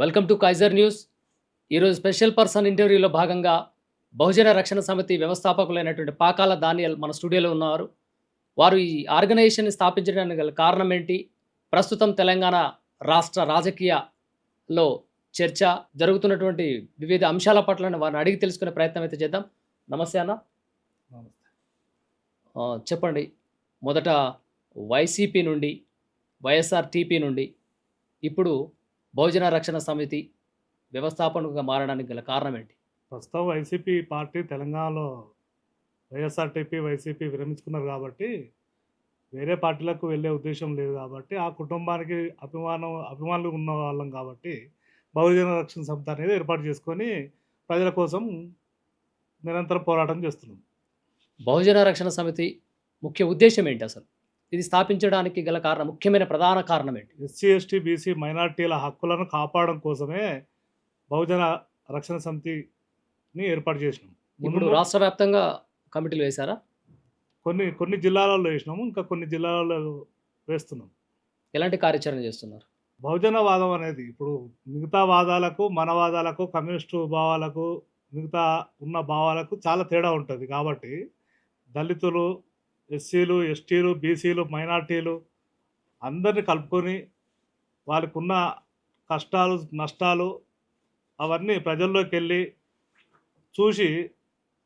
Welcome to Kaiser news ఈరోజు special person ఇంటర్వ్యూలో భాగంగా బహుజన రక్షణ సమితి వ్యవస్థాపకులైనటువంటి పాకాల దానియల్ మన స్టూడియోలో ఉన్నారు. వారు ఈ ఆర్గనైజేషన్ స్థాపించడానికి గల కారణం ఏంటి? ప్రస్తుతం తెలంగాణ రాష్ట్ర రాజకీయాల్లో చర్చ జరుగుతున్నటువంటి వివిధ అంశాల పట్ల వారిని అడిగి తెలుసుకునే ప్రయత్నం అయితే చేద్దాం. నమస్తే అన్న. చెప్పండి. మొదట వైసీపీ నుండి వైఎస్ఆర్ టీపీ నుండి ఇప్పుడు బహుజన రక్షణ సమితి వ్యవస్థాపనగా మారడానికి గల కారణం ఏంటి? ప్రస్తుతం వైసీపీ పార్టీ తెలంగాణలో వైఎస్ఆర్టీపీ వైసీపీ విరమించుకున్నారు కాబట్టి వేరే పార్టీలకు వెళ్ళే ఉద్దేశం లేదు కాబట్టి ఆ కుటుంబానికి అభిమానం అభిమానులు ఉన్న వాళ్ళం కాబట్టి బహుజన రక్షణ సంస్థ అనేది ఏర్పాటు చేసుకొని ప్రజల కోసం నిరంతరం పోరాటం చేస్తున్నాం. బహుజన రక్షణ సమితి ముఖ్య ఉద్దేశం ఏంటి అసలు? ఇది స్థాపించడానికి గల కారణం ముఖ్యమైన ప్రధాన కారణం ఏంటి? ఎస్సీ ఎస్టీ బీసీ మైనార్టీల హక్కులను కాపాడడం కోసమే బహుజన రక్షణ సమితిని ఏర్పాటు చేసినాం. ఇప్పుడు రాష్ట్ర వ్యాప్తంగా కమిటీలు వేశారా? కొన్ని కొన్ని జిల్లాలలో వేసినాము ఇంకా కొన్ని జిల్లాలలో వేస్తున్నాం. ఎలాంటి కార్యాచరణ చేస్తున్నారు? బహుజన వాదం అనేది ఇప్పుడు మిగతా వాదాలకు మన వాదాలకు కమ్యూనిస్టు భావాలకు మిగతా ఉన్న భావాలకు చాలా తేడా ఉంటుంది కాబట్టి దళితులు ఎస్సీలు ఎస్టీలు బీసీలు మైనార్టీలు అందరిని కలుపుకొని వాళ్ళకు ఉన్న కష్టాలు నష్టాలు అవన్నీ ప్రజల్లోకి వెళ్ళి చూసి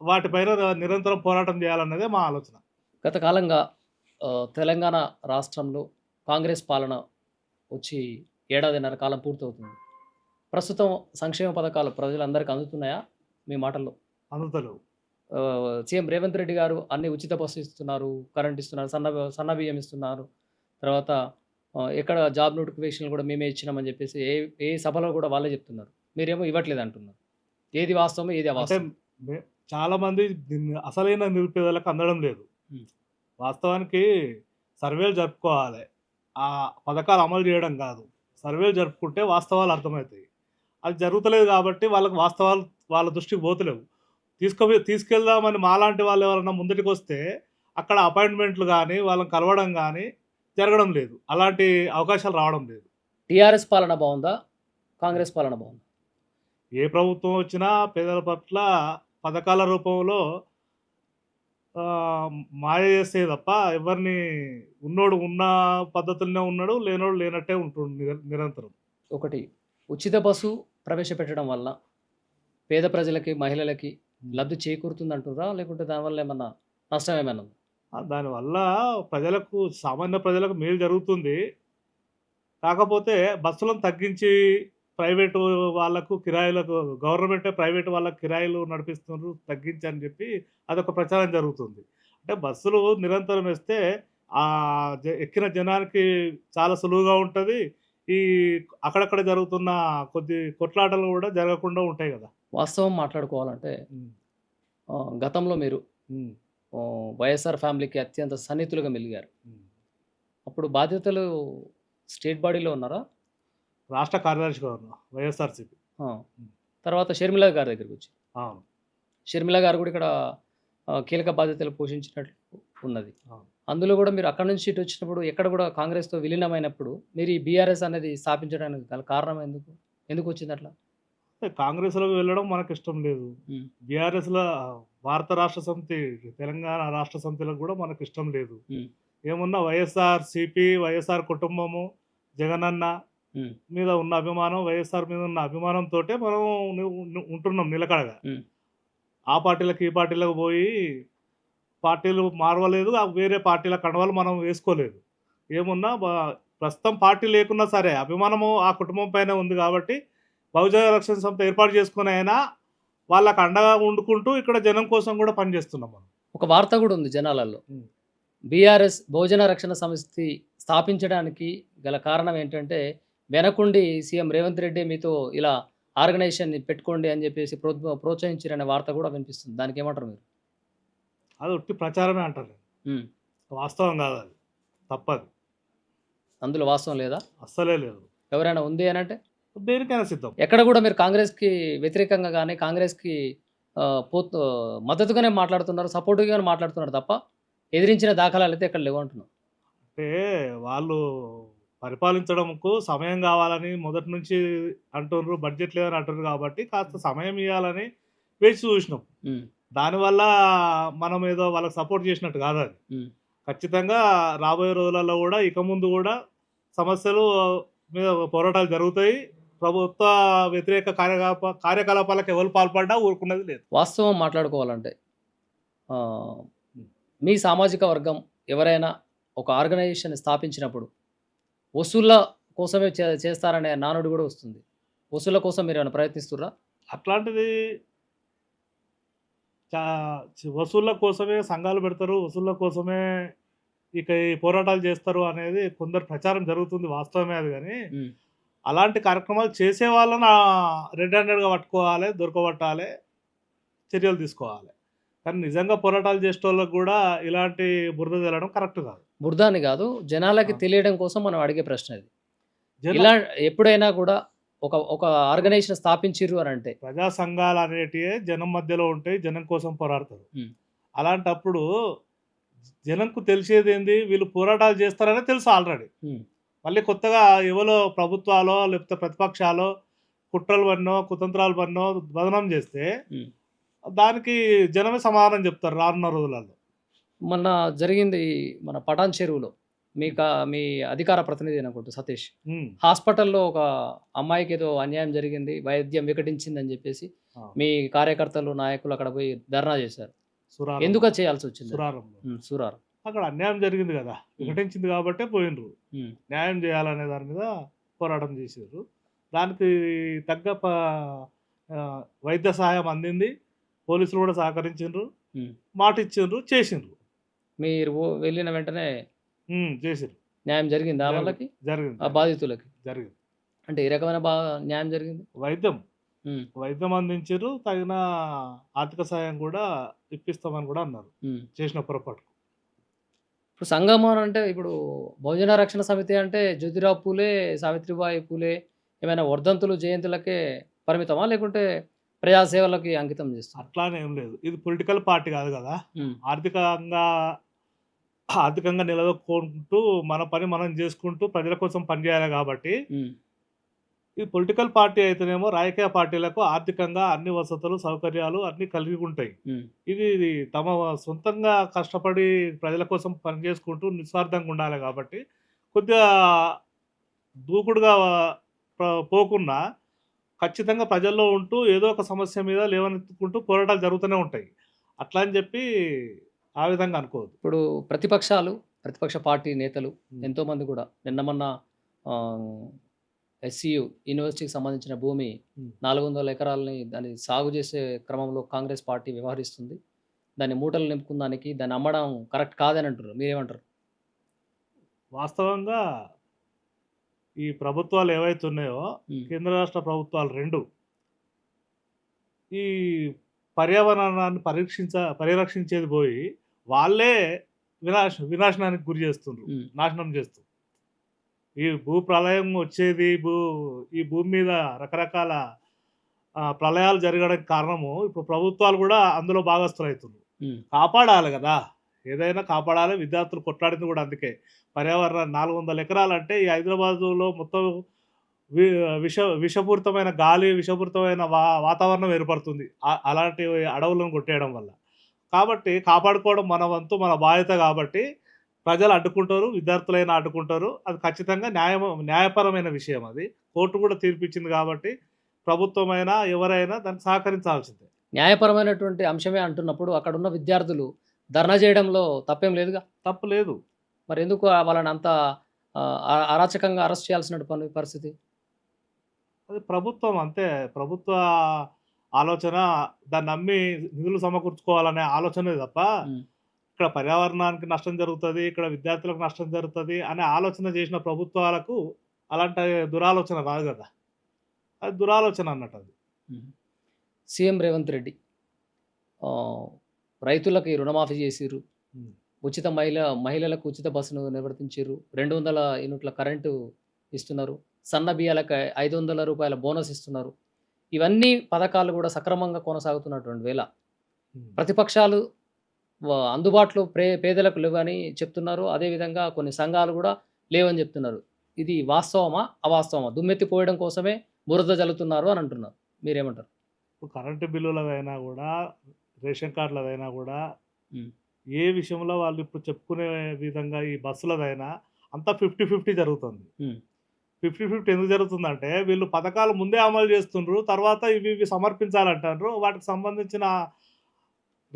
వాటిపైన నిరంతరం పోరాటం చేయాలన్నదే మా ఆలోచన. గత కాలంగా తెలంగాణ రాష్ట్రంలో కాంగ్రెస్ పాలన వచ్చి ఏడాదిన్నర కాలం పూర్తవుతుంది. ప్రస్తుతం సంక్షేమ పథకాలు ప్రజలందరికీ అందుతున్నాయా మీ మాటల్లో? అందుతలేవు. సీఎం రేవంత్ రెడ్డి గారు అన్ని ఉచిత బస్సు ఇస్తున్నారు కరెంట్ ఇస్తున్నారు సన్న సన్న బియ్యం ఇస్తున్నారు. తర్వాత ఎక్కడ జాబ్ నోటిఫికేషన్లు కూడా మేమే ఇచ్చినామని చెప్పేసి ఏ ఏ సభలో కూడా వాళ్ళే చెప్తున్నారు. మీరేమో ఇవ్వట్లేదు అంటున్నారు. ఏది వాస్తవం ఏది అవాస్తవం? చాలా మంది అసలైన నిరుపేదలకు అందడం లేదు. వాస్తవానికి సర్వేలు జరుపుకోవాలి. ఆ పథకాలు అమలు చేయడం కాదు. సర్వేలు జరుపుకుంటే వాస్తవాలు అర్థమవుతాయి. అది జరుగుతలేదు కాబట్టి వాళ్ళకి వాస్తవాలు వాళ్ళ దృష్టికి పోతలేవు. తీసుకో తీసుకెళ్దామని మాలాంటి వాళ్ళు ఎవరైనా ముందటికి వస్తే అక్కడ అపాయింట్మెంట్లు కానీ వాళ్ళని కలవడం కానీ జరగడం లేదు. అలాంటి అవకాశాలు రావడం లేదు. టీఆర్ఎస్ పాలన బాగుందా? కాంగ్రెస్ పాలన బాగుందా? ఏ ప్రభుత్వం వచ్చినా పేదల పట్ల పథకాల రూపంలో మాయ చేస్తే తప్ప ఎవరిని ఉన్నోడు ఉన్న పద్ధతుల్లోనే ఉన్నాడు లేనోడు లేనట్టే ఉంటుండు నిర- నిరంతరం. ఒకటి ఉచిత బస్సు ప్రవేశపెట్టడం వల్ల పేద ప్రజలకి మహిళలకి లబ్ధి చేకూరుతుంది అంటురా లేకుంటే దానివల్ల ఏమన్నా నష్టం ఏమైనా దానివల్ల ప్రజలకు సామాన్య ప్రజలకు మేలు జరుగుతుంది. కాకపోతే బస్సులను తగ్గించి ప్రైవేటు వాళ్ళకు కిరాయిలకు గవర్నమెంటే ప్రైవేట్ వాళ్ళకు కిరాయిలు నడిపిస్తున్నారు తగ్గించి అని చెప్పి అదొక ప్రచారం జరుగుతుంది. అంటే బస్సులు నిరంతరం వేస్తే ఆ ఎక్కిన జనానికి చాలా సులువుగా ఉంటుంది. ఈ అక్కడక్కడ జరుగుతున్న కొద్ది కొట్లాటలు కూడా జరగకుండా ఉంటాయి కదా. వాస్తవం మాట్లాడుకోవాలంటే గతంలో మీరు వైఎస్ఆర్ ఫ్యామిలీకి అత్యంత సన్నిహితులుగా మెలిగారు. అప్పుడు బాధ్యతలు స్టేట్ బాడీలో ఉన్నారా? రాష్ట్ర కార్యదర్శి గారు వైఎస్ఆర్సీపీ. ఆ. తర్వాత షర్మిల గారి దగ్గరికి వచ్చి. షర్మిల గారు కూడా ఇక్కడ కీలక బాధ్యతలు పోషించినట్లు ఉన్నది. అందులో కూడా మీరు అక్కడ నుంచి ఇటు వచ్చినప్పుడు ఎక్కడ కూడా కాంగ్రెస్తో విలీనమైనప్పుడు మీరు ఈ బీఆర్ఎస్ అనేది స్థాపించడానికి గల కారణం ఎందుకు? ఎందుకు వచ్చింది అట్లా? అంటే కాంగ్రెస్లోకి వెళ్ళడం మనకు ఇష్టం లేదు. బీఆర్ఎస్లో భారత రాష్ట్ర సమితి తెలంగాణ రాష్ట్ర సమితిలకు కూడా మనకు ఇష్టం లేదు. ఏమున్నా వైఎస్ఆర్ సిపి వైఎస్ఆర్ కుటుంబము జగనన్న. మీద ఉన్న అభిమానం వైఎస్ఆర్ మీద ఉన్న అభిమానంతో మనం ఉంటున్నాం నిలకడగా. ఆ పార్టీలకు ఈ పార్టీలకు పోయి పార్టీలు మారవలేదు వేరే పార్టీల కండవాలు మనం వేసుకోలేదు ఏమున్నా ప్రస్తుతం పార్టీ లేకున్నా సరే అభిమానము ఆ కుటుంబం పైన ఉంది కాబట్టి బహుజన రక్షణ సంస్థ ఏర్పాటు చేసుకుని అయినా వాళ్ళకి అండగా వండుకుంటూ ఇక్కడ జనం కోసం కూడా పనిచేస్తున్నాం మనం. ఒక వార్త కూడా ఉంది జనాలలో. బీఆర్ఎస్ బహుజన రక్షణ సమితి స్థాపించడానికి గల కారణం ఏంటంటే వెనకుండి సీఎం రేవంత్ రెడ్డి మీతో ఇలా ఆర్గనైజేషన్ పెట్టుకోండి అని చెప్పేసి ప్రో ప్రోత్సహించారనే వార్త కూడా వినిపిస్తుంది. దానికి ఏమంటారు మీరు? అది ఒట్టి ప్రచారమే అంటారు. వాస్తవం కాదు అది. తప్పది. అందులో వాస్తవం లేదా? అస్సలే లేదు. ఎవరైనా ఉంది అని అంటే? దేనికైనా సిద్ధం. ఎక్కడ కూడా మీరు కాంగ్రెస్కి వ్యతిరేకంగా కానీ కాంగ్రెస్కి పోతు మద్దతుగానే మాట్లాడుతున్నారు సపోర్టివ్గానే మాట్లాడుతున్నారు తప్ప ఎదిరించిన దాఖలాలు అయితే ఎక్కడ లేవు అంటున్నాం అంటే వాళ్ళు పరిపాలించడంకు సమయం కావాలని మొదటి నుంచి అంటున్నారు బడ్జెట్ లేదని అంటున్నారు కాబట్టి కాస్త సమయం ఇవ్వాలని వేచి చూసినాం. దానివల్ల మనం ఏదో వాళ్ళకి సపోర్ట్ చేసినట్టు కాదు అది. ఖచ్చితంగా రాబోయే రోజులలో కూడా ఇక ముందు కూడా సమస్యలు మీద పోరాటాలు జరుగుతాయి. ప్రభుత్వ వ్యతిరేక కార్యకలాప కార్యకలాపాలకు ఎవరు పాల్పడ్డా ఊరుకున్నది లేదు. వాస్తవం మాట్లాడుకోవాలంటే మీ సామాజిక వర్గం ఎవరైనా ఒక ఆర్గనైజేషన్ స్థాపించినప్పుడు వసూళ్ళ కోసమే చే చేస్తారనే నానుడి కూడా వస్తుంది. వసూళ్ళ కోసం మీరు ఏమైనా ప్రయత్నిస్తుర్రా అట్లాంటిది వసూళ్ళ కోసమే సంఘాలు పెడతారు వసూళ్ళ కోసమే ఇక ఈ పోరాటాలు చేస్తారు అనేది కొందరు ప్రచారం జరుగుతుంది వాస్తవమే అది కానీ అలాంటి కార్యక్రమాలు చేసే వాళ్ళని రెడ్ హ్యాండెడ్గా పట్టుకోవాలి దొరకబట్టాలి చర్యలు తీసుకోవాలి. కానీ నిజంగా పోరాటాలు చేసే వాళ్ళకి కూడా ఇలాంటి బురద తెలడం కరెక్ట్ కాదు. బురదాని కాదు జనాలకి. తెలియడం కోసం మనం అడిగే ప్రశ్న ఇది. ఇలా ఎప్పుడైనా కూడా ఒక ఒక ఆర్గనైజేషన్ స్థాపించిర్రు అని అంటే? ప్రజా సంఘాలు అనేటివి జనం మధ్యలో ఉంటాయి జనం కోసం పోరాడతారు. అలాంటప్పుడు జనంకు తెలిసేది ఏంది? వీళ్ళు పోరాటాలు చేస్తారని తెలుసు ఆల్రెడీ. మళ్ళీ కొత్తగా ఎవరో ప్రభుత్వాలో లేకపోతే ప్రతిపక్షాలో కుట్రలు పన్నో కుతంత్రాలు పన్నో బదనం చేస్తే. దానికి జనమే సమాధానం చెప్తారు రానున్న రోజులలో మొన్న జరిగింది మన పటాన్ చెరువులో మీ కా- మీ అధికార ప్రతినిధి అనుకుంటా సతీష్. హాస్పిటల్లో ఒక అమ్మాయికి ఏదో అన్యాయం జరిగింది వైద్యం వికటించిందని చెప్పేసి ఆ. మీ కార్యకర్తలు నాయకులు అక్కడ పోయి ధర్నా చేశారు. ఎందుకు చేయాల్సి వచ్చింది సూరారు అక్కడ అన్యాయం జరిగింది కదా. వికటించింది కాబట్టే పోయినరు. న్యాయం చేయాలనే దాని మీద పోరాటం చేసారు దానికి తగ్గ వైద్య సహాయం అందింది. పోలీసులు కూడా సహకరించిండ్రు. ఉమ్. మాట ఇచ్చిండ్రు చేసిండ్రు. మీరు వెళ్ళిన వెంటనే ఉమ్, చేసిండ్రు న్యాయం జరిగింది ఆ జరిగింది. వాళ్ళకి? జరిగింది. ఆ బాధితులకి? జరిగింది. అంటే ఏ రకమైన బా న్యాయం జరిగింది? వైద్యం. వైద్యం అందించారు తగిన ఆర్థిక సహాయం కూడా ఇప్పిస్తామని కూడా అన్నారు. చేసిన పొరపాటు ఇప్పుడు సంగమం అంటే ఇప్పుడు బహుజన రక్షణ సమితి అంటే జ్యోతిరావు పూలే సావిత్రిబాయి పూలే ఏమైనా వర్ధంతులు జయంతులకే పరిమితమా? లేకుంటే ప్రజాసేవలకి అంకితం చేస్తారు? అట్లానే ఏం లేదు. ఇది పొలిటికల్ పార్టీ కాదు కదా. ఆర్థికంగా ఆర్థికంగా నిలదొక్కుంటూ మన పని మనం చేసుకుంటూ ప్రజల కోసం పనిచేయాలి కాబట్టి ఇది పొలిటికల్ పార్టీ అయితేనేమో రాజకీయ పార్టీలకు ఆర్థికంగా అన్ని వసతులు సౌకర్యాలు అన్ని కలిగి ఉంటాయి ఇది తమ సొంతంగా కష్టపడి ప్రజల కోసం పనిచేసుకుంటూ నిస్వార్థంగా ఉండాలి కాబట్టి కొద్దిగా దూకుడుగా పోకుండా ఖచ్చితంగా ప్రజల్లో ఉంటూ ఏదో ఒక సమస్య మీద లేవనెత్తుకుంటూ పోరాటాలు జరుగుతూనే ఉంటాయి. అట్లా అని చెప్పి ఆ విధంగా అనుకోవద్దు. ఇప్పుడు ప్రతిపక్షాలు ప్రతిపక్ష పార్టీ నేతలు. ఎంతోమంది కూడా నిన్న మొన్న ఎస్సీయు యూనివర్సిటీకి సంబంధించిన భూమి. నాలుగు వందల ఎకరాలని దాన్ని సాగు చేసే క్రమంలో కాంగ్రెస్ పార్టీ వ్యవహరిస్తుంది. దాన్ని మూటలు నింపుకుందానికి దాన్ని అమ్మడం కరెక్ట్ కాదని అంటారు మీరేమంటారు? వాస్తవంగా ఈ ప్రభుత్వాలు ఏవైతే ఉన్నాయో కేంద్ర రాష్ట్ర ప్రభుత్వాలు రెండు. ఈ పర్యావరణాన్ని పరీక్షించ పరిరక్షించేది పోయి వాళ్ళే వినాశ వినాశనానికి గురి ఉమ్, నాశనం చేస్తూ. ఈ భూ ప్రళయం వచ్చేది భూ ఈ భూమి మీద రకరకాల ప్రళయాలు జరగడానికి కారణము ఇప్పుడు ప్రభుత్వాలు కూడా అందులో అవుతున్నారు ఉమ్, కాపాడాలి కదా. ఏదైనా కాపాడాలి. విద్యార్థులు కొట్లాడింది కూడా అందుకే. పర్యావరణం నాలుగు వందల ఎకరాలు అంటే ఈ హైదరాబాదులో మొత్తం వి విష విషపూరితమైన గాలి విషపూరితమైన వా వాతావరణం ఏర్పడుతుంది. అలాంటి అడవులను కొట్టేయడం వల్ల. కాబట్టి కాపాడుకోవడం మన వంతు మన బాధ్యత కాబట్టి ప్రజలు అడ్డుకుంటారు విద్యార్థులైనా అడ్డుకుంటారు. అది ఖచ్చితంగా న్యాయం న్యాయపరమైన విషయం అది. కోర్టు కూడా తీర్పిచ్చింది కాబట్టి ప్రభుత్వమైనా ఎవరైనా దానికి సహకరించాల్సిందే. న్యాయపరమైనటువంటి అంశమే అంటున్నప్పుడు అక్కడ ఉన్న విద్యార్థులు ధర్నా చేయడంలో తప్పేం లేదుగా? తప్పు లేదు మరి ఎందుకు వాళ్ళని అంత అరాచకంగా అరెస్ట్ చేయాల్సిన పని పరిస్థితి? అది ప్రభుత్వం అంతే. ప్రభుత్వ ఆలోచన దాన్ని నమ్మి నిధులు సమకూర్చుకోవాలనే ఆలోచనే తప్ప ఇక్కడ పర్యావరణానికి నష్టం జరుగుతుంది ఇక్కడ విద్యార్థులకు నష్టం జరుగుతుంది అనే ఆలోచన చేసిన ప్రభుత్వాలకు అలాంటి దురాలోచన రాదు కదా. అది దురాలోచన అన్నట్టు అది. సీఎం రేవంత్ రెడ్డి రైతులకి రుణమాఫీ చేసిర్రు. ఉచిత మహిళ మహిళలకు ఉచిత బస్సును నిర్వర్తించారు రెండు వందల యూనిట్ల కరెంటు ఇస్తున్నారు. సన్న బియ్యాలకు ఐదు వందల రూపాయల బోనస్ ఇస్తున్నారు. ఇవన్నీ పథకాలు కూడా సక్రమంగా కొనసాగుతున్నటువంటి వేళ. ప్రతిపక్షాలు అందుబాటులో ప్రే పేదలకు లేవని చెప్తున్నారు. అదేవిధంగా కొన్ని సంఘాలు కూడా లేవని చెప్తున్నారు. ఇది వాస్తవమా? అవాస్తవమా? దుమ్మెత్తి పోయడం కోసమే బురద జల్లుతున్నారు అని అంటున్నారు. మీరేమంటారు? కరెంటు బిల్లులదైనా కూడా రేషన్ కార్డులదైనా కూడా. ఏ విషయంలో వాళ్ళు ఇప్పుడు చెప్పుకునే విధంగా ఈ బస్సులదైనా అంతా ఫిఫ్టీ ఫిఫ్టీ జరుగుతుంది. ఫిఫ్టీ ఫిఫ్టీ ఎందుకు జరుగుతుందంటే వీళ్ళు పథకాలు ముందే అమలు చేస్తుండ్రు తర్వాత ఇవి ఇవి సమర్పించాలంటారు వాటికి సంబంధించిన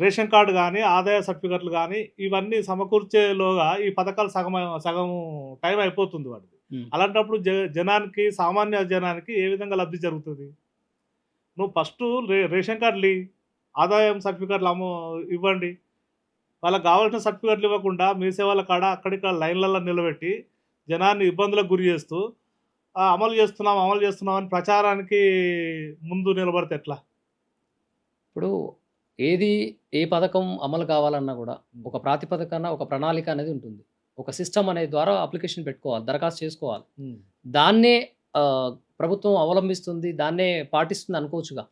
రేషన్ కార్డు కానీ ఆదాయ సర్టిఫికెట్లు కానీ ఇవన్నీ సమకూర్చేలోగా ఈ పథకాలు సగం సగం టైం అయిపోతుంది వాటికి. అలాంటప్పుడు జ జనానికి సామాన్య జనానికి ఏ విధంగా లబ్ధి జరుగుతుంది? నువ్వు ఫస్ట్ రే రేషన్ కార్డులు ఆదాయం సర్టిఫికెట్లు అమ్ము ఇవ్వండి. వాళ్ళకి కావాల్సిన సర్టిఫికెట్లు ఇవ్వకుండా మీ సేవల కాడ అక్కడిక్కడ లైన్లలో నిలబెట్టి జనాన్ని ఇబ్బందులకు గురి చేస్తూ "ఆ, అమలు చేస్తున్నాం అమలు చేస్తున్నాం అని ప్రచారానికి ముందు నిలబడితే ఎట్లా? ఇప్పుడు ఏది ఏ పథకం అమలు కావాలన్నా కూడా ఒక ప్రాతిపదికన ఒక ప్రణాళిక అనేది ఉంటుంది. ఒక సిస్టమ్ అనే ద్వారా అప్లికేషన్ పెట్టుకోవాలి దరఖాస్తు చేసుకోవాలి. దాన్నే ప్రభుత్వం అవలంబిస్తుంది దాన్నే పాటిస్తుంది అనుకోవచ్చుగా.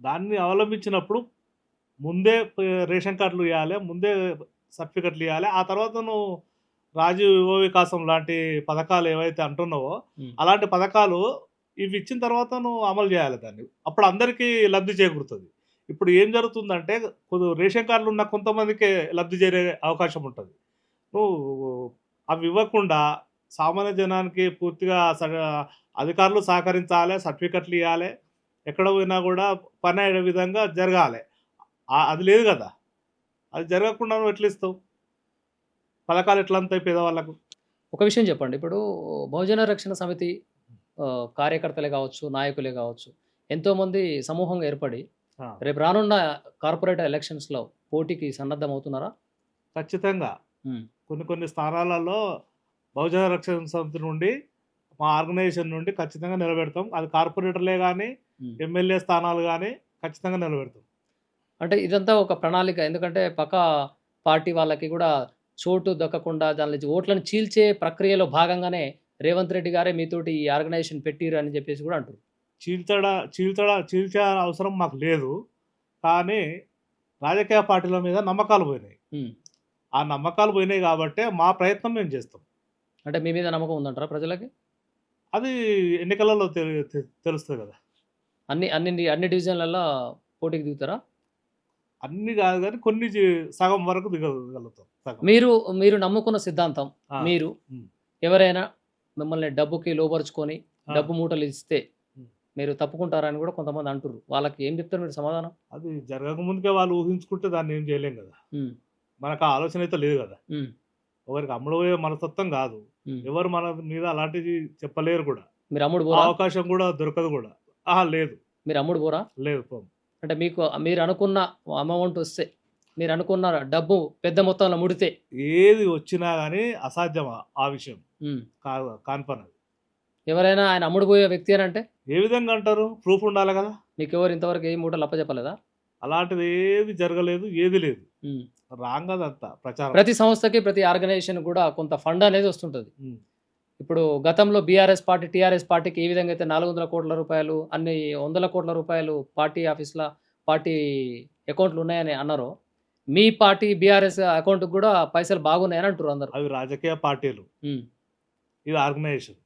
దాన్ని అవలంబించినప్పుడు ముందే రేషన్ కార్డులు ఇవ్వాలి ముందే సర్టిఫికెట్లు ఇవ్వాలి ఆ తర్వాత నువ్వు రాజీవ్ యువ వికాసం లాంటి పథకాలు ఏవైతే అంటున్నావో. అలాంటి పథకాలు ఇవి ఇచ్చిన తర్వాత నువ్వు అమలు చేయాలి దాన్ని. అప్పుడు అందరికీ లబ్ధి చేకూరుతుంది. ఇప్పుడు ఏం జరుగుతుందంటే కొద్ది రేషన్ కార్డులు ఉన్న కొంతమందికే లబ్ధి చేరే అవకాశం ఉంటుంది. నువ్వు అవి ఇవ్వకుండా సామాన్య జనానికి పూర్తిగా అధికారులు సహకరించాలి సర్టిఫికెట్లు ఇవ్వాలి ఎక్కడ పోయినా కూడా పని అయ్యే విధంగా జరగాలి. అది లేదు కదా. అది జరగకుండా నువ్వు ఎట్లా ఇస్తావు పథకాలు ఎట్లా అంతాయి పేదవాళ్ళకు? ఒక విషయం చెప్పండి. ఇప్పుడు బహుజన రక్షణ సమితి కార్యకర్తలే కావచ్చు నాయకులే కావచ్చు ఎంతోమంది సమూహంగా ఏర్పడి రేపు రానున్న కార్పొరేట్ ఎలక్షన్స్లో పోటీకి సన్నద్ధమవుతున్నారా? ఖచ్చితంగా. ఉమ్. కొన్ని కొన్ని స్థానాలలో బహుజన రక్షణ సమితి నుండి మా ఆర్గనైజేషన్ నుండి ఖచ్చితంగా నిలబెడతాం. అది కార్పొరేటర్లే కానీ. ఎమ్మెల్యే స్థానాలు కానీ ఖచ్చితంగా నిలబెడతాం. అంటే ఇదంతా ఒక ప్రణాళిక. ఎందుకంటే పక్క పార్టీ వాళ్ళకి కూడా చోటు దక్కకుండా దాని ఓట్లను చీల్చే ప్రక్రియలో భాగంగానే రేవంత్ రెడ్డి గారే మీతోటి ఈ ఆర్గనైజేషన్ పెట్టిరు అని చెప్పేసి కూడా అంటారు చీల్చడా చీల్చడా చీల్చే అవసరం మాకు లేదు. కానీ రాజకీయ పార్టీల మీద నమ్మకాలు పోయినాయి. ఆ నమ్మకాలు పోయినాయి కాబట్టి మా ప్రయత్నం మేము చేస్తాం. అంటే మీ మీద నమ్మకం ఉందంటారా ప్రజలకి? అది ఎన్నికలలో తెలుస్తుంది కదా. అన్ని అన్ని అన్ని డివిజన్లలో పోటీకి దిగుతారా? అన్ని కాదు కానీ కొన్ని సగం వరకు దిగలుగుతాం మీరు మీరు నమ్ముకున్న సిద్ధాంతం మీరు. ఎవరైనా మిమ్మల్ని డబ్బుకి లోపరుచుకొని డబ్బు మూటలు ఇస్తే. మీరు తప్పుకుంటారని కూడా కొంతమంది అంటుర్రు. వాళ్ళకి ఏం చెప్తారు మీరు సమాధానం? అది జరగక ముందుకే వాళ్ళు ఊహించుకుంటే దాన్ని ఏం చేయలేం కదా. మనకు ఆ ఆలోచన అయితే లేదు కదా. ఒకరికి అమ్ముడుపోయే మనస్తత్వం కాదు. ఎవరు మన మీద అలాంటిది చెప్పలేరు కూడా. మీరు అమ్ముడు అవకాశం కూడా దొరకదు కూడా. ఆహా లేదు. మీరు అమ్ముడు పోరా? లేదు పోం. అంటే మీకు మీరు అనుకున్న అమౌంట్ వస్తే మీరు అనుకున్న డబ్బు పెద్ద మొత్తంలో ముడితే? ఏది వచ్చినా కానీ అసాధ్యం ఆ- విషయం? ఉమ్, కా కాన్పన్ అది. ఎవరైనా ఆయన అమ్ముడు పోయే వ్యక్తి అని అంటే? ఏ విధంగా అంటారు? ప్రూఫ్ ఉండాలి కదా. మీకు ఎవరు ఇంతవరకు ఏ మూటలు అప్పచెప్పలేదా అలాంటిది ఏది జరగలేదు ఏది లేదు. ఉమ్. రాంగ్ అదంతా ప్రచారం. ప్రతి సంస్థకి ప్రతి ఆర్గనైజేషన్ కూడా కొంత ఫండ్ అనేది వస్తుంటుంది. ఉమ్. ఇప్పుడు గతంలో బీఆర్ఎస్ పార్టీ టీఆర్ఎస్ పార్టీకి ఏ విధంగా అయితే నాలుగు వందల కోట్ల రూపాయలు అన్ని వందల కోట్ల రూపాయలు పార్టీ ఆఫీస్ల పార్టీ అకౌంట్లు ఉన్నాయని అన్నారు మీ పార్టీ బీఆర్ఎస్ అకౌంట్కి కూడా పైసలు బాగున్నాయని అంటారు అందరు. అవి రాజకీయ పార్టీలు. ఇది ఆర్గనైజేషన్.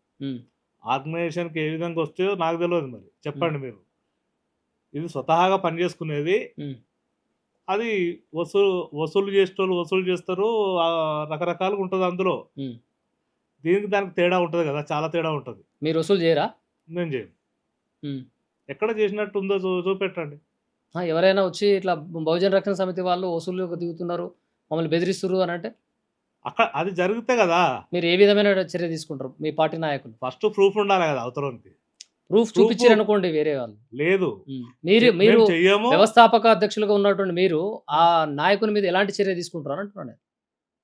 ఆర్గనైజేషన్కి ఏ విధంగా వస్తాయో నాకు తెలియదు మరి. చెప్పండి మీరు. ఇది స్వతహాగా పనిచేసుకునేది. అది వసూలు వసూలు చేసేటోళ్ళు వసూలు చేస్తారు రకరకాలుగా ఉంటుంది అందులో. దీనికి దానికి తేడా ఉంటుంది కదా చాలా తేడా ఉంటుంది. మీరు వసూలు చేయరా? నేను చేయను. ఎక్కడ చేసినట్టు ఉందో చూపెట్టండి. ఎవరైనా వచ్చి ఇట్లా బహుజన రక్షణ సమితి వాళ్ళు వసూలు దిగుతున్నారు మమ్మల్ని బెదిరిస్తున్నారు అని అంటే? అక్కడ అది జరిగితే కదా. మీరు ఏ విధమైన చర్య తీసుకుంటారు? మీ పార్టీ నాయకులు? ఫస్ట్ ప్రూఫ్ ఉండాలి కదా అవతరానికి ప్రూఫ్ చూపించారు అనుకోండి వేరే వాళ్ళు. లేదు. మీరు మీరు వ్యవస్థాపక అధ్యక్షులుగా ఉన్నటువంటి మీరు ఆ నాయకుని మీద ఎలాంటి చర్య తీసుకుంటారు అంటున్నాను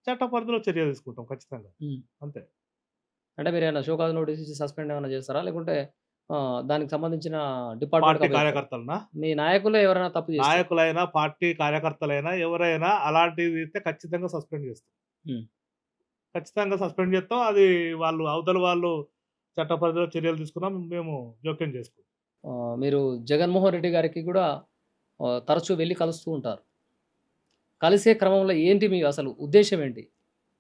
చట్ట పరిధిలో చర్య తీసుకుంటాం ఖచ్చితంగా. అంతే. అంటే మీరు ఏమైనా షోకాజ్ నోటీస్ ఇచ్చి సస్పెండ్ ఏమైనా చేస్తారా? లేకుంటే దానికి సంబంధించిన పార్టీ డిపార్ట్మెంట్ కార్యకర్తలనా? మీ నాయకులు ఎవరైనా తప్పు నాయకులైనా పార్టీ కార్యకర్తలైనా ఎవరైనా అలాంటిది అయితే ఖచ్చితంగా సస్పెండ్ చేస్తాం ఉమ్. ఖచ్చితంగా సస్పెండ్ చేస్తాం. అది వాళ్ళు అవతల వాళ్ళు చట్ట పరిధిలో చర్యలు తీసుకున్నాం. మేము జోక్యం చేసుకుంటాం. ఆ, మీరు జగన్మోహన్ రెడ్డి గారికి కూడా తరచూ వెళ్ళి కలుస్తూ ఉంటారు. కలిసే క్రమంలో ఏంటి మీ అసలు ఉద్దేశం ఏంటి?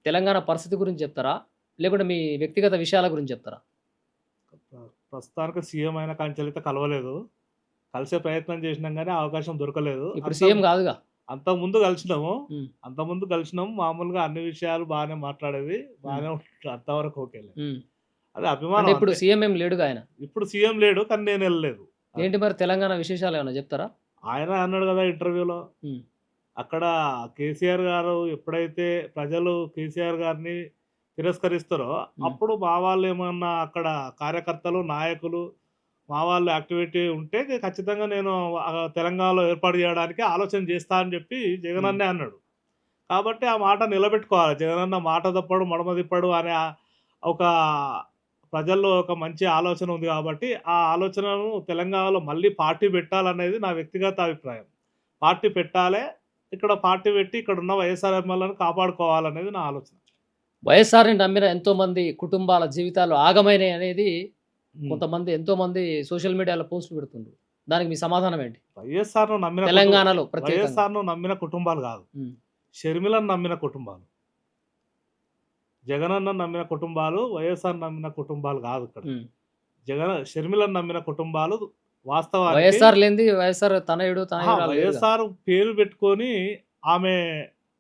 తెలంగాణ పరిస్థితి గురించి చెప్తారా? లేకుంటే మీ వ్యక్తిగత విషయాల గురించి చెప్తారా? ప్ర- ప్రస్తుతానికి సీఎం అయిన కాంచెలైతే కలవలేదు. కలిసే ప్రయత్నం చేసినాం కానీ అవకాశం దొరకలేదు. ఇప్పుడు సీఎం కాదుగా. అంత ముందు కలిసినాము. అంత ముందు కలిసినాము. మామూలుగా అన్ని విషయాలు బాగానే మాట్లాడేది. బాగానే అంతవరకు ఉమ్. అదే అభిమానం ఇప్పుడు. సీఎం ఏం లేడుగా ఆయన? ఇప్పుడు సీఎం లేడు కానీ నేను వెళ్ళలేదు. ఏంటి మరి తెలంగాణ విశేషాలు ఏమైనా చెప్తారా? ఆయన అన్నాడు కదా ఇంటర్వ్యూలో. అక్కడ కేసీఆర్ గారు ఎప్పుడైతే ప్రజలు కేసీఆర్ గారిని తిరస్కరిస్తారో అప్పుడు మా వాళ్ళు ఏమన్నా అక్కడ కార్యకర్తలు నాయకులు మా వాళ్ళు యాక్టివిటీ ఉంటే ఖచ్చితంగా నేను తెలంగాణలో ఏర్పాటు చేయడానికి ఆలోచన చేస్తా అని చెప్పి జగన్ అన్నే అన్నాడు. కాబట్టి ఆ మాట నిలబెట్టుకోవాలి. జగన్ అన్న మాట తప్పడు మడమ తిప్పడు అనే ఒక ప్రజల్లో ఒక మంచి ఆలోచన ఉంది కాబట్టి ఆ ఆలోచనను తెలంగాణలో మళ్ళీ పార్టీ పెట్టాలనేది నా వ్యక్తిగత అభిప్రాయం. పార్టీ పెట్టాలి ఇక్కడ పార్టీ పెట్టి ఇక్కడ ఉన్న వైఎస్ఆర్ ఎమ్మెల్యేలను కాపాడుకోవాలనేది నా ఆలోచన. వైఎస్ఆర్ని నమ్మిన ఎంతో మంది కుటుంబాల జీవితాలు ఆగమైనాయి అనేది కొంతమంది ఎంతో మంది సోషల్ మీడియాలో పోస్టులు పెడుతుండ్రు. దానికి మీ సమాధానం ఏంటి? వైఎస్ఆర్ను నమ్మిన తెలంగాణలో వైఎస్ఆర్ నమ్మిన కుటుంబాలు కాదు. షర్మిలను నమ్మిన కుటుంబాలు. జగనన్న నమ్మిన కుటుంబాలు వైఎస్ఆర్ నమ్మిన కుటుంబాలు కాదు ఇక్కడ. జగన్ షర్మిలను నమ్మిన కుటుంబాలు వాస్తవానికి వైఎస్ఆర్ వైఎస్ఆర్ తనయుడు. వైఎస్ఆర్ పేరు పెట్టుకొని ఆమె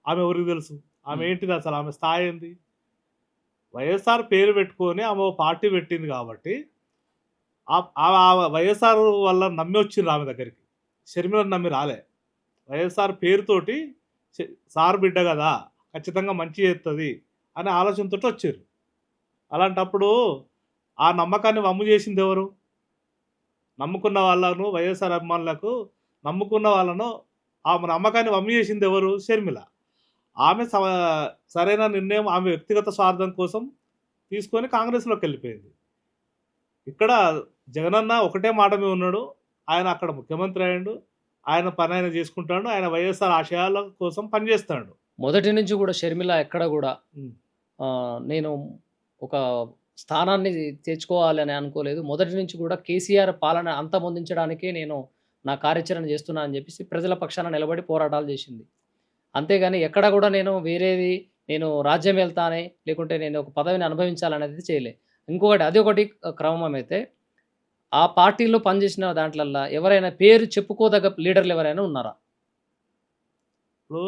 ఆమె ఎవరికి తెలుసు? ఆమె. ఏంటిది అసలు? ఆమె స్థాయి ఏంది? వైఎస్ఆర్ పేరు పెట్టుకొని ఆమె పార్టీ పెట్టింది కాబట్టి ఆ- ఆ- వైఎస్ఆర్ వల్ల నమ్మి వచ్చింది ఆమె దగ్గరికి. షర్మిలను నమ్మి రాలే. వైఎస్ఆర్ పేరుతోటి సార్ బిడ్డ కదా ఖచ్చితంగా మంచి చేస్తుంది అనే ఆలోచనతో వచ్చారు. అలాంటప్పుడు ఆ నమ్మకాన్ని వమ్ము చేసింది ఎవరు? నమ్ముకున్న వాళ్ళను వైఎస్ఆర్ అభిమానులకు నమ్ముకున్న వాళ్ళను ఆ నమ్మకాన్ని వమ్ము చేసింది ఎవరు? షర్మిల. ఆమె స- సరైన నిర్ణయం ఆమె వ్యక్తిగత స్వార్థం కోసం తీసుకొని కాంగ్రెస్లోకి వెళ్ళిపోయింది. ఇక్కడ జగనన్న ఒకటే మాట మీద ఉన్నాడు. ఆయన అక్కడ ముఖ్యమంత్రి అయ్యాడు. ఆయన పని ఆయన చేసుకుంటాడు. ఆయన వైఎస్ఆర్ ఆశయాల కోసం పనిచేస్తాడు మొదటి నుంచి కూడా షర్మిల ఎక్కడ కూడా నేను ఒక స్థానాన్ని తెచ్చుకోవాలి అని అనుకోలేదు. మొదటి నుంచి కూడా కేసీఆర్ పాలన అంతమొందించడానికే నేను నా కార్యాచరణ చేస్తున్నా అని చెప్పేసి ప్రజల పక్షాన నిలబడి పోరాటాలు చేసింది. అంతేగాని ఎక్కడ కూడా నేను వేరేది నేను రాజ్యం వెళ్తానే లేకుంటే నేను ఒక పదవిని అనుభవించాలనేది చేయలే. ఇంకొకటి అది ఒకటి క్రమం అయితే ఆ పార్టీలో పనిచేసిన దాంట్లల్లో ఎవరైనా పేరు చెప్పుకోదగ్గ లీడర్లు ఎవరైనా ఉన్నారా? ఇప్పుడు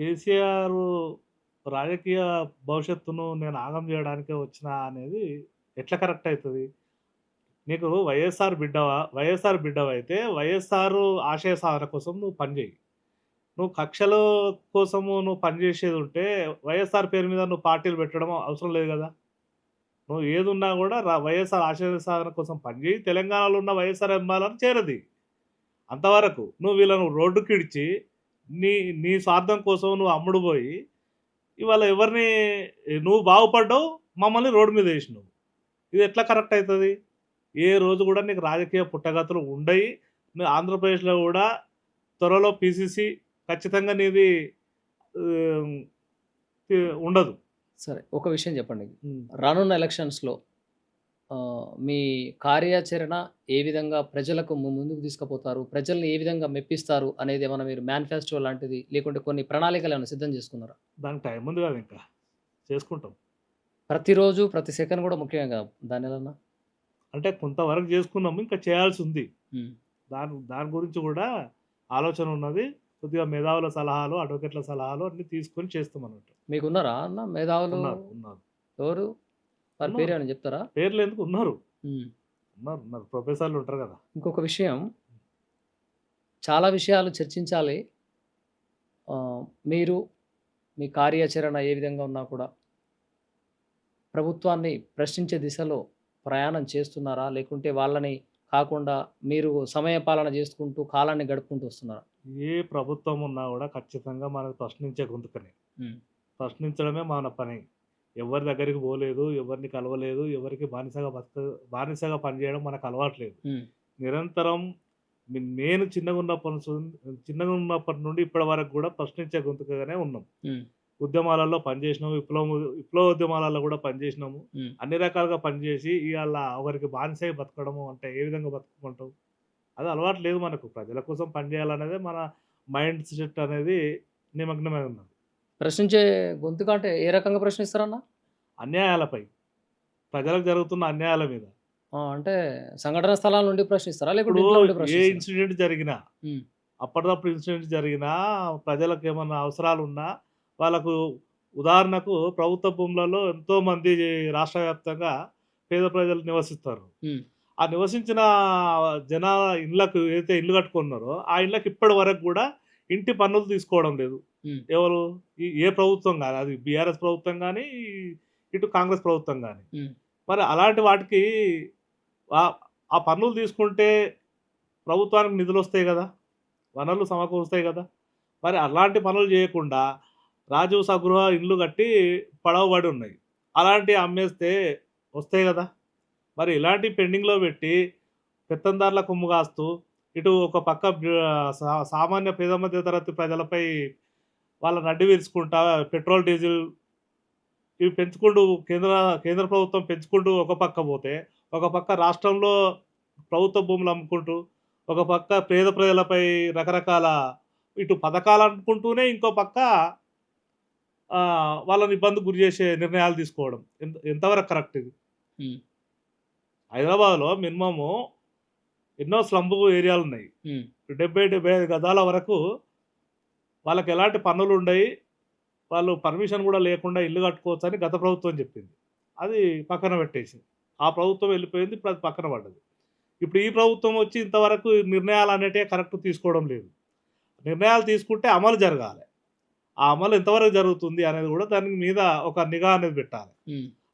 కేసీఆర్ రాజకీయ భవిష్యత్తును నేను ఆగం చేయడానికే వచ్చిన అనేది ఎట్లా కరెక్ట్ అవుతుంది? నీకు వైఎస్ఆర్ బిడ్డవా? వైఎస్ఆర్ బిడ్డవైతే వైఎస్ఆర్ ఆశయ సాధన కోసం నువ్వు పనిచేయి నువ్వు కక్షల కోసము నువ్వు పనిచేసేది ఉంటే వైఎస్ఆర్ పేరు మీద నువ్వు పార్టీలు పెట్టడం అవసరం లేదు కదా? నువ్వు ఏది ఉన్నా కూడా రా వైఎస్ఆర్ ఆశయ సాధన కోసం పనిచేయి తెలంగాణలో ఉన్న వైఎస్ఆర్ అభిమానులను చేరది. అంతవరకు నువ్వు వీళ్ళను రోడ్డుకి ఇడిచి నీ నీ స్వార్థం కోసం నువ్వు అమ్ముడు పోయి ఇవాళ ఎవరిని నువ్వు బాగుపడ్డావు మమ్మల్ని రోడ్డు మీద వేసినావు. ఇది ఎట్లా కరెక్ట్ అవుతుంది? ఏ రోజు కూడా నీకు రాజకీయ పుట్టగతులు ఉండయి. నువ్వు ఆంధ్రప్రదేశ్లో కూడా త్వరలో పీసీసీ ఖచ్చితంగా నీది ఉండదు. సరే ఒక విషయం చెప్పండి. రానున్న ఎలక్షన్స్లో మీ కార్యాచరణ ఏ విధంగా ప్రజలకు ముందుకు తీసుకుపోతారు ప్రజల్ని ఏ విధంగా మెప్పిస్తారు అనేది ఏమైనా మీరు మేనిఫెస్టో లాంటిది లేకుంటే కొన్ని ప్రణాళికలు ఏమైనా సిద్ధం చేసుకున్నారా? దానికి టైం ఉంది కదా ఇంకా. చేసుకుంటాం. ప్రతిరోజు ప్రతి సెకండ్ కూడా ముఖ్యంగా కదా దాని ఎలా అంటే కొంతవరకు చేసుకున్నాము ఇంకా చేయాల్సి ఉంది. దాని దాని గురించి కూడా ఆలోచన ఉన్నది. కొద్దిగా మేధావుల సలహాలు అడ్వకేట్ల సలహాలు అన్ని తీసుకొని చేస్తాం అన్నట్టు మీకున్నారా అన్న మేధావులు? ఉన్నారు ఉన్నారు. ఎవరు? వారి ఉన్నారు. పేరు ఏమైనా చెప్తారా? పేర్లు ఎందుకు? ఉన్నారు. ఉన్నారు ఉన్నారు. ప్రొఫెసర్లు ఉంటారు కదా. ఇంకొక విషయం. చాలా విషయాలు చర్చించాలి. మీరు మీ కార్యాచరణ ఏ విధంగా ఉన్నా కూడా ప్రభుత్వాన్ని ప్రశ్నించే దిశలో ప్రయాణం చేస్తున్నారా? లేకుంటే వాళ్ళని కాకుండా మీరు సమయపాలన చేసుకుంటూ కాలాన్ని గడుపుకుంటూ వస్తున్నారా? ఏ ప్రభుత్వం ఉన్నా కూడా ఖచ్చితంగా మనకు ప్రశ్నించే గొంతుకనే. ప్రశ్నించడమే మన పని ఎవరి దగ్గరికి పోలేదు ఎవరిని కలవలేదు ఎవరికి బానిసగా బతక బానిసగా పనిచేయడం మనకు అలవాట్లేదు. నిరంతరం నేను చిన్నగా ఉన్నప్పటి నుంచి చిన్నగా ఉన్నప్పటి నుండి ఇప్పటి వరకు కూడా ప్రశ్నించే గొంతుకగానే ఉన్నాం. ఉద్యమాలలో పనిచేసినాము విప్లవ విప్లవ ఉద్యమాలలో కూడా పనిచేసినాము. అన్ని రకాలుగా పనిచేసి ఇవాళ ఒకరికి బానిసై బతకడము అంటే ఏ విధంగా బతుకుంటాం అది అలవాటు లేదు మనకు. ప్రజల కోసం పనిచేయాలనేదే మన మైండ్ సెట్ అనేది నిమగ్నమై ఉన్నది. ప్రశ్నించే గొంతుక అంటే ఏ రకంగా ప్రశ్నిస్తారన్నా? అన్యాయాలపై. ప్రజలకు జరుగుతున్న అన్యాయాల మీద. అంటే సంఘటన స్థలాల నుండి ప్రశ్నిస్తారా? లేకుంటే ఉండి ఏ ఇన్సిడెంట్ జరిగినా ఉమ్, అప్పటికప్పుడు ఇన్సిడెంట్ జరిగినా ప్రజలకు ఏమన్నా అవసరాలు ఉన్నా వాళ్ళకు ఉదాహరణకు ప్రభుత్వ భూములలో ఎంతో మంది రాష్ట్ర వ్యాప్తంగా పేద ప్రజలు నివసిస్తారు. ఆ నివసించిన జనాల ఇళ్ళకు ఏదైతే ఇల్లు కట్టుకున్నారో ఆ ఇళ్ళకి ఇప్పటి వరకు కూడా ఇంటి పన్నులు తీసుకోవడం లేదు. ఎవరు? ఏ ప్రభుత్వం కానీ అది బీఆర్ఎస్ ప్రభుత్వం కానీ ఇటు కాంగ్రెస్ ప్రభుత్వం కానీ మరి అలాంటి వాటికి ఆ- ఆ పన్నులు తీసుకుంటే ప్రభుత్వానికి నిధులు వస్తాయి కదా. వనరులు సమకూరుస్తాయి కదా. మరి అలాంటి పనులు చేయకుండా రాజీవ్ సగృహ ఇల్లు కట్టి పడవబడి ఉన్నాయి. అలాంటివి అమ్మేస్తే వస్తాయి కదా. మరి ఇలాంటి పెండింగ్లో పెట్టి పెత్తందారుల కొమ్ము కాస్తూ ఇటు ఒక పక్క సా- సామాన్య పేద మధ్య తరగతి ప్రజలపై వాళ్ళ నడ్డి విరుచుకుంటా పెట్రోల్ డీజిల్ ఇవి పెంచుకుంటూ కేంద్ర కేంద్ర ప్రభుత్వం పెంచుకుంటూ ఒక పక్క పోతే ఒక పక్క రాష్ట్రంలో ప్రభుత్వ భూములు అమ్ముకుంటూ ఒక పక్క పేద ప్రజలపై రకరకాల ఇటు పథకాలు అనుకుంటూనే ఇంకో పక్క వాళ్ళని ఇబ్బంది గురి చేసే నిర్ణయాలు తీసుకోవడం. ఎంత ఎంతవరకు కరెక్ట్ ఇది? హైదరాబాద్లో మినిమము ఎన్నో స్లంబు ఏరియాలు ఉన్నాయి డెబ్బై డెబ్బై ఐదు గదాల వరకు వాళ్ళకి ఎలాంటి పన్నులు ఉండయి. వాళ్ళు పర్మిషన్ కూడా లేకుండా ఇల్లు కట్టుకోవచ్చు అని గత ప్రభుత్వం చెప్పింది. అది పక్కన పెట్టేసి ఆ ప్రభుత్వం వెళ్ళిపోయింది ఇప్పుడు అది పక్కన పడ్డది. ఇప్పుడు ఈ ప్రభుత్వం వచ్చి ఇంతవరకు నిర్ణయాలు అనేటివి కరెక్ట్ తీసుకోవడం లేదు. నిర్ణయాలు తీసుకుంటే అమలు జరగాలి. ఆ అమలు ఎంతవరకు జరుగుతుంది అనేది కూడా దాని మీద ఒక నిఘా అనేది పెట్టాలి.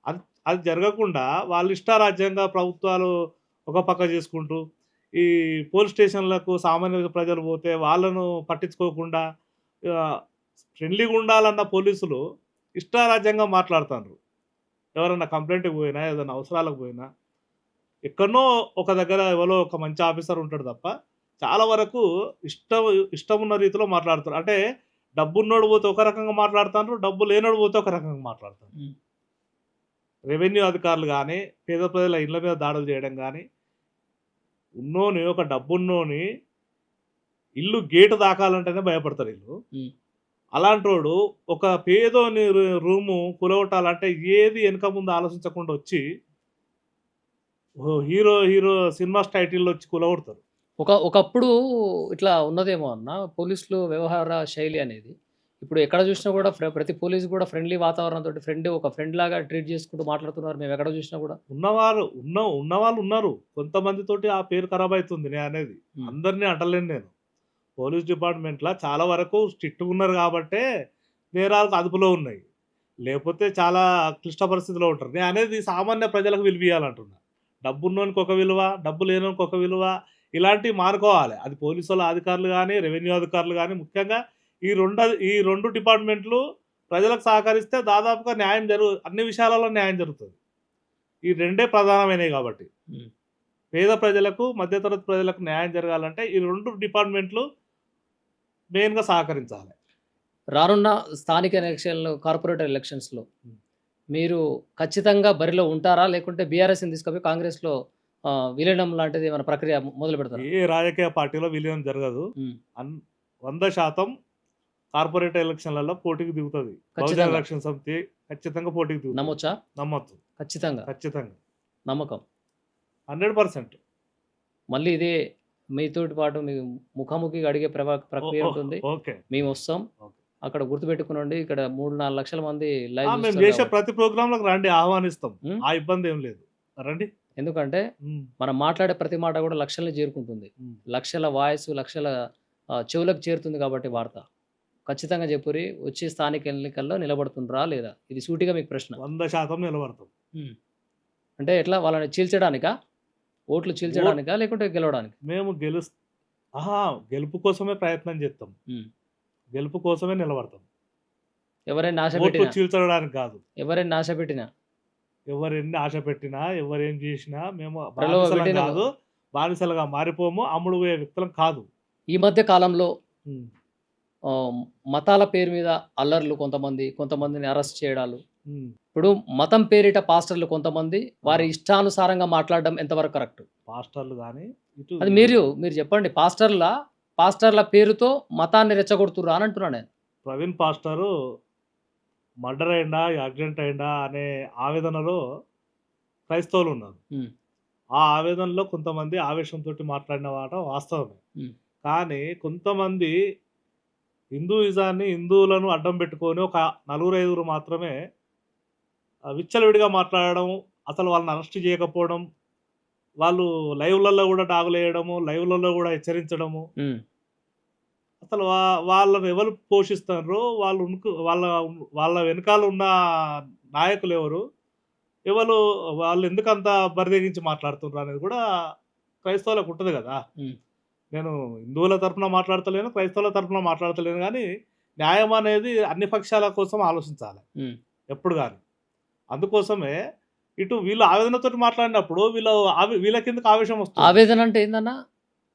ఉమ్, అది జరగకుండా వాళ్ళ ఇష్టారాజ్యంగా ప్రభుత్వాలు ఒక పక్క చేసుకుంటూ ఈ పోలీస్ స్టేషన్లకు సామాన్య ప్రజలు పోతే వాళ్ళను పట్టించుకోకుండా ఫ్రెండ్లీగా ఉండాలన్న పోలీసులు ఇష్టారాజ్యంగా మాట్లాడుతున్నారు ఎవరన్నా కంప్లైంట్కి పోయినా ఏదైనా అవసరాలకు పోయినా ఎక్కడనో ఒక దగ్గర ఎవరో ఒక మంచి ఆఫీసర్ ఉంటాడు తప్ప చాలా వరకు ఇష్టం ఇష్టం ఉన్న రీతిలో మాట్లాడతారు. అంటే డబ్బున్నోడు పోతే ఒక రకంగా మాట్లాడుతారు డబ్బు లేనోడు పోతే ఒక రకంగా మాట్లాడతారు రెవెన్యూ అధికారులు కానీ పేద ప్రజల ఇళ్ళ మీద దాడులు చేయడం కానీ ఉన్నోని ఒక డబ్బున్నోని ఇల్లు గేటు దాకాలంటేనే భయపడతారు వీళ్ళు ఉమ్. అలాంటోడు ఒక పేదోని రూము కులగొట్టాలంటే ఏది వెనక ముందు ఆలోచించకుండా వచ్చి హీరో హీరో సినిమా టైటిల్లో వచ్చి కులగొడతారు ఒక ఒకప్పుడు ఇట్లా ఉన్నదేమో అన్న పోలీసులు వ్యవహార శైలి అనేది ఇప్పుడు ఎక్కడ చూసినా కూడా ప్ర- ప్రతి పోలీస్ కూడా ఫ్రెండ్లీ వాతావరణంతో ఫ్రెండ్ ఒక ఫ్రెండ్ లాగా ట్రీట్ చేసుకుంటూ మాట్లాడుతున్నారు. మేము ఎక్కడ చూసినా కూడా. ఉన్నవారు ఉన్న ఉన్నవాళ్ళు ఉన్నారు. కొంతమందితోటి ఆ పేరు ఖరాబ్ అవుతుంది నేను అనేది. అందరినీ అంటలేను నేను. పోలీస్ డిపార్ట్మెంట్లో చాలా వరకు స్ట్రిక్ట్ ఉన్నారు కాబట్టే నేరాలకు అదుపులో ఉన్నాయి. లేకపోతే చాలా క్లిష్ట పరిస్థితిలో ఉంటారు. నేను అనేది సామాన్య ప్రజలకు విలువియాలంటున్నా డబ్బు ఉన్నోనికి ఒక విలువ డబ్బు లేనోనికి ఒక విలువ ఇలాంటివి మానుకోవాలి అది పోలీసు వాళ్ళ అధికారులు కానీ రెవెన్యూ అధికారులు కానీ ముఖ్యంగా ఈ రెండు ఈ రెండు డిపార్ట్మెంట్లు ప్రజలకు సహకరిస్తే దాదాపుగా న్యాయం జరుగు అన్ని విషయాలలో న్యాయం జరుగుతుంది. ఈ రెండే ప్రధానమైనవి కాబట్టి. పేద ప్రజలకు మధ్యతరగతి ప్రజలకు న్యాయం జరగాలంటే ఈ రెండు డిపార్ట్మెంట్లు మెయిన్గా సహకరించాలి. రానున్న స్థానిక ఎలక్షన్లు కార్పొరేటర్ ఎలక్షన్స్లో. మీరు ఖచ్చితంగా బరిలో ఉంటారా? లేకుంటే బీఆర్ఎస్ని తీసుకుపోయి కాంగ్రెస్లో విలీనం లాంటిది మన ప్రక్రియ మొదలు పెడతారా ఏ రాజకీయ పార్టీలో విలీనం జరగదు. వంద శాతం కార్పొరేట్ ఎలక్షన్లలో పోటీకి దిగుతుంది. బహుజన. ఎలక్షన్ సమితి ఖచ్చితంగా పోటీకి దిగుతుంది. నమ్మొచ్చా? నమ్మొచ్చు ఖచ్చితంగా. ఖచ్చితంగా. నమ్మకం. Hundred percent. మళ్ళీ ఇదే మీతోటి పాటు మీ ముఖాముఖిగా అడిగే ప్రక్రియ ఉంటుంది. ఓకే. మేము వస్తాం. అక్కడ గుర్తుపెట్టుకునండి ఇక్కడ మూడు నాలుగు లక్షల మంది లైవ్ మేము చేసే. ప్రతి ప్రోగ్రాంలకు రండి ఆహ్వానిస్తాం. ఆ ఇబ్బంది ఏం లేదు. రండి. ఎందుకంటే మనం మాట్లాడే ప్రతి మాట కూడా లక్షల్ని చేరుకుంటుంది. లక్షల వాయిస్ లక్షల చెవులకు చేరుతుంది కాబట్టి వార్త. ఖచ్చితంగా చెప్పురి వచ్చి స్థానిక ఎన్నికల్లో నిలబడుతుండ్రా లేదా? ఇది సూటిగా మీకు ప్రశ్న. వంద శాతం నిలబడతాం. అంటే ఎట్లా? వాళ్ళని చీల్చడానికా? ఓట్లు చీల్చడానికా? లేకుంటే గెలవడానికి? మేము గెలు ఆహా! గెలుపు కోసమే ప్రయత్నం చేస్తాం ఉమ్. గెలుపు కోసమే నిలబడతాం. ఎవరైనా ఆశ ఓట్లు పెట్టినా? చీల్చడానికి కాదు. ఎవరైనా ఆశ పెట్టినా? ఎవరెన్ని ఆశ పెట్టినా ఎవరేం చేసినా మేము ప్రలోభ బానిసలం పెట్టినా కాదు. బానిసలుగా మారిపోము అమ్ముడు పోయే వ్యక్తులం కాదు. ఈ మధ్య కాలంలో ఉమ్, మతాల పేరు మీద అల్లర్లు కొంతమంది కొంతమందిని అరెస్ట్ చేయడాలు. ఇప్పుడు మతం పేరిట పాస్టర్లు కొంతమంది వారి ఇష్టానుసారంగా మాట్లాడడం ఎంతవరకు కరెక్ట్? పాస్టర్లు కానీ అది మీరు మీరు చెప్పండి. పాస్టర్ల పాస్టర్ల పేరుతో మతాన్ని రెచ్చగొడుతుర్రా అని అంటున్నా నేను. ప్రవీణ్ పాస్టరు మర్డర్ అయిందా యాక్సిడెంట్ అయిందా అనే ఆవేదనలో క్రైస్తవులు ఉన్నారు ఆ ఆవేదనలో కొంతమంది ఆవేశంతో మాట్లాడిన మాట వాస్తవమే. కానీ కొంతమంది హిందూయిజాన్ని హిందువులను అడ్డం పెట్టుకొని ఒక నలుగురు ఐదుగురు మాత్రమే విచ్చలవిడిగా మాట్లాడడం అసలు వాళ్ళని అరెస్ట్ చేయకపోవడం వాళ్ళు లైవ్లలో కూడా డాగులేయడము లైవ్లలో కూడా హెచ్చరించడము. అసలు వాళ్ళని ఎవరు పోషిస్తారో వాళ్ళు ఉనుకు వాళ్ళ వాళ్ళ వెనకాల ఉన్న నాయకులు ఎవరు ఎవరు వాళ్ళు ఎందుకంత బరిదెగించి మాట్లాడుతున్నారు అనేది కూడా క్రైస్తవులకు ఉంటుంది కదా. నేను హిందువుల తరపున మాట్లాడతలేను క్రైస్తవుల తరపున మాట్లాడతలేను కానీ న్యాయం అనేది అన్ని పక్షాల కోసం ఆలోచించాలి. ఎప్పుడు కానీ. అందుకోసమే ఇటు వీళ్ళు ఆవేదనతో మాట్లాడినప్పుడు వీళ్ళ ఆవి- వీళ్ళ కిందకి ఆవేశం వస్తుంది? ఆవేదన అంటే ఏందన్నా?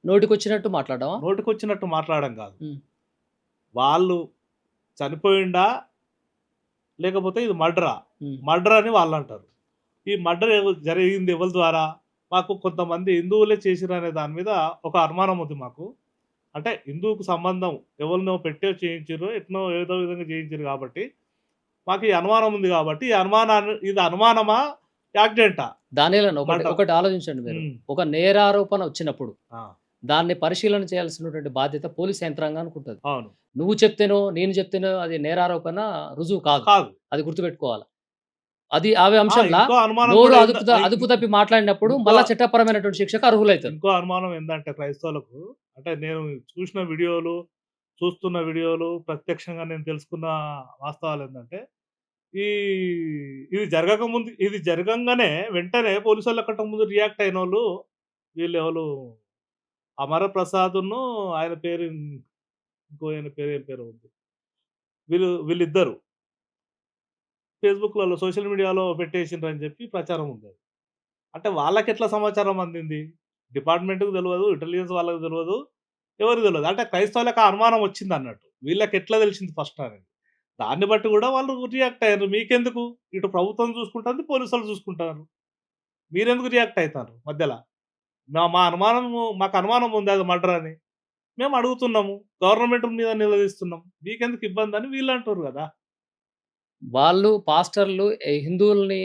నోటికి వచ్చినట్టు మాట్లాడవా నోటికి వచ్చినట్టు మాట్లాడడం కాదు. వాళ్ళు చనిపోయిండా? లేకపోతే ఇది మర్డరా? మర్డర్ అని వాళ్ళు అంటారు ఈ మర్డర్ జరిగింది ఎవరి ద్వారా? మాకు కొంతమంది హిందువులే చేసిరు అనే దాని మీద ఒక అనుమానం ఉంది మాకు. అంటే హిందువుకు సంబంధం ఎవరినో పెట్టే చేయించారు ఎట్నో ఏదో విధంగా చేయించారు కాబట్టి మాకు ఈ అనుమానం ఉంది కాబట్టి ఈ అనుమానాన్ని ఇది అనుమానమా యాక్సిడెంటా? దానిలో ఒకటి ఆలోచించండి మీరు. ఒక నేరారోపణ వచ్చినప్పుడు దాన్ని పరిశీలన చేయాల్సినటువంటి బాధ్యత పోలీస్ యంత్రాంగానికి ఉంటుంది. అవును. నువ్వు చెప్తేనో నేను చెప్తేనో అది నేరారోపణ రుజువు కాదు. కాదు. అది గుర్తుపెట్టుకోవాలి? అది ఆ, అంశంలా నోరు అదుపు అదుపు తప్పి మాట్లాడినప్పుడు మళ్ళా చట్టపరమైనటువంటి శిక్షకు అర్హులవుతారు ఇంకో అనుమానం ఏంటంటే క్రైస్తవులకు అంటే నేను చూసిన వీడియోలు చూస్తున్న వీడియోలు ప్రత్యక్షంగా నేను తెలుసుకున్న వాస్తవాలు ఏంటంటే ఈ ఇది జరగక ముందు ఇది జరగంగానే వెంటనే పోలీసు వాళ్ళ కంటే ముందు రియాక్ట్ అయిన వాళ్ళు వీళ్ళు ఎవరు అమరప్రసాద్ను ఆయన పేరు ఇంకో ఆయన పేరు ఏం పేరు ఉంది? వీళ్ళు వీళ్ళిద్దరు. ఫేస్బుక్లలో సోషల్ మీడియాలో పెట్టేసిండ్రు అని చెప్పి ప్రచారం ఉంది అంటే వాళ్ళకి ఎట్లా సమాచారం అందింది? డిపార్ట్మెంట్కి తెలియదు ఇంటెలిజెన్స్ వాళ్ళకి తెలియదు ఎవరికి తెలియదు అంటే క్రైస్తవులకు అనుమానం వచ్చింది అన్నట్టు. వీళ్ళకి ఎట్లా తెలిసింది ఫస్ట్ అనేది. దాన్ని బట్టి కూడా వాళ్ళు రియాక్ట్ అయ్యారు. మీకెందుకు? ఇటు ప్రభుత్వం చూసుకుంటుంది పోలీసులు చూసుకుంటారు. మీరెందుకు రియాక్ట్ అవుతారు మధ్యలో? మా మా అనుమానము మాకు అనుమానం ఉంది అది మర్డర్ అని. మేము అడుగుతున్నాము. గవర్నమెంట్ మీద నిలదీస్తున్నాం. మీకెందుకు ఇబ్బంది అని వీళ్ళు అంటారు కదా. వాళ్ళు పాస్టర్లు హిందువుల్ని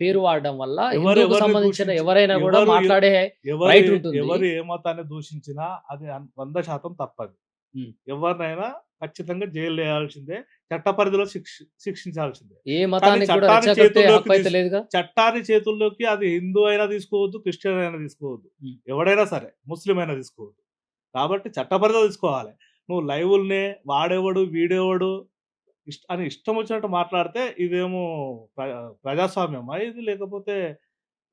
పేరు వాడడం వల్ల ఎవరు సంబంధించిన ఎవరైనా కూడా మాట్లాడే ఎవరు రైట్ ఉంటుంది. ఎవరు ఏ మతాన్ని దూషించినా అది వంద శాతం తప్పదు. ఎవరినైనా ఖచ్చితంగా జైలు వేయాల్సిందే చట్ట పరిధిలో శిక్ష శిక్షించాల్సిందే ఏ మతానికి కూడా చట్టాన్ని చేతుల్లోకి అది హిందూ అయినా తీసుకోవద్దు క్రిస్టియన్ అయినా తీసుకోవద్దు. ఎవడైనా సరే ముస్లిం అయినా తీసుకోవద్దు కాబట్టి చట్ట పరిధిలో తీసుకోవాలి నువ్వు లైవ్లనే వాడేవాడు వీడేవాడు ఇష్ట అని ఇష్టం వచ్చినట్టు మాట్లాడితే ఇదేమో ప్ర- ప్రజాస్వామ్యమా ఇది? లేకపోతే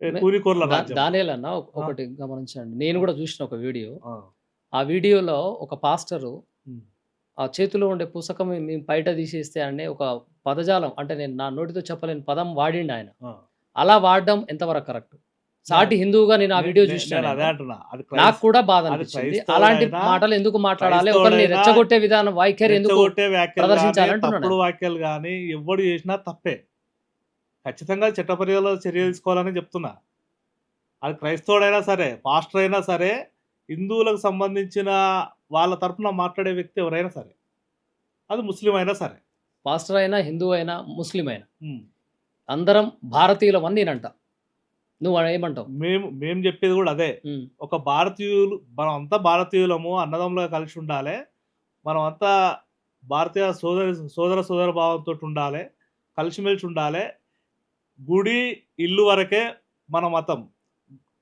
ఏ, మే- కూలికోర్ల దా- రాజ్యమా? దానియేలన్నా ఒక- ఒకటి గమనించండి. నేను కూడా చూసిన ఒక వీడియో. ఆ, వీడియోలో ఒక పాస్టరు ఆ చేతిలో ఉండే పుస్తకం మేము బయట తీసేస్తే అనే ఒక పదజాలం అంటే నేను నా నోటితో చెప్పలేని పదం వాడిండు ఆయన. అలా వాడడం ఎంతవరకు కరెక్ట్? సాటి హిందువుగా నేను ఆ వీడియో చూసిన నాకు కూడా బాధ అనిపించింది అలాంటి మాటలు ఎందుకు మాట్లాడాలి? ఒకరిని రెచ్చగొట్టే విధానం వైఖరి ఎందుకు రెచ్చగొట్టే వ్యాఖ్యలు కానీ ఎవడు చేసినా తప్పే. ఖచ్చితంగా చట్టపర్యాలో చర్య తీసుకోవాలని చెప్తున్నా. అది క్రైస్తవుడైనా సరే పాస్టర్ అయినా సరే హిందువులకు సంబంధించిన వాళ్ళ తరపున మాట్లాడే వ్యక్తి ఎవరైనా సరే. అది ముస్లిం అయినా సరే. పాస్టర్ అయినా హిందూ అయినా ముస్లిం అయినా. అందరం భారతీయులం అని నేనంట. నువ్వు ఏమంటావు? మేము మేము చెప్పేది కూడా అదే. ఒక భారతీయులు మనం అంతా భారతీయులము అన్నదమ్ములుగా కలిసి ఉండాలి. మనం అంతా భారతీయ సోదర సోదర సోదర భావంతో ఉండాలి. కలిసిమెలిసి ఉండాలి. గుడి ఇల్లు వరకే మన మతం.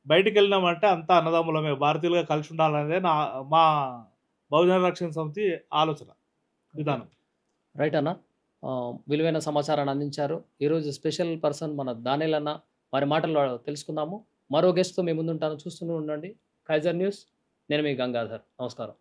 బయటికి వెళ్ళినామంటే అంతా అన్నదమ్ములమే. భారతీయులుగా కలిసి ఉండాలనేదే నా మా బహుజన రక్షణ సమితి ఆలోచన విధానం. రైట్ అన్న. విలువైన సమాచారాన్ని అందించారు. ఈరోజు స్పెషల్ పర్సన్ మన దానిల్ అన్న వారి మాటలు తెలుసుకుందాము. మరో గెస్ట్తో మీ ముందుంటాను. చూస్తూనే ఉండండి. కైజర్ న్యూస్ నేను మీ గంగాధర్. నమస్కారం.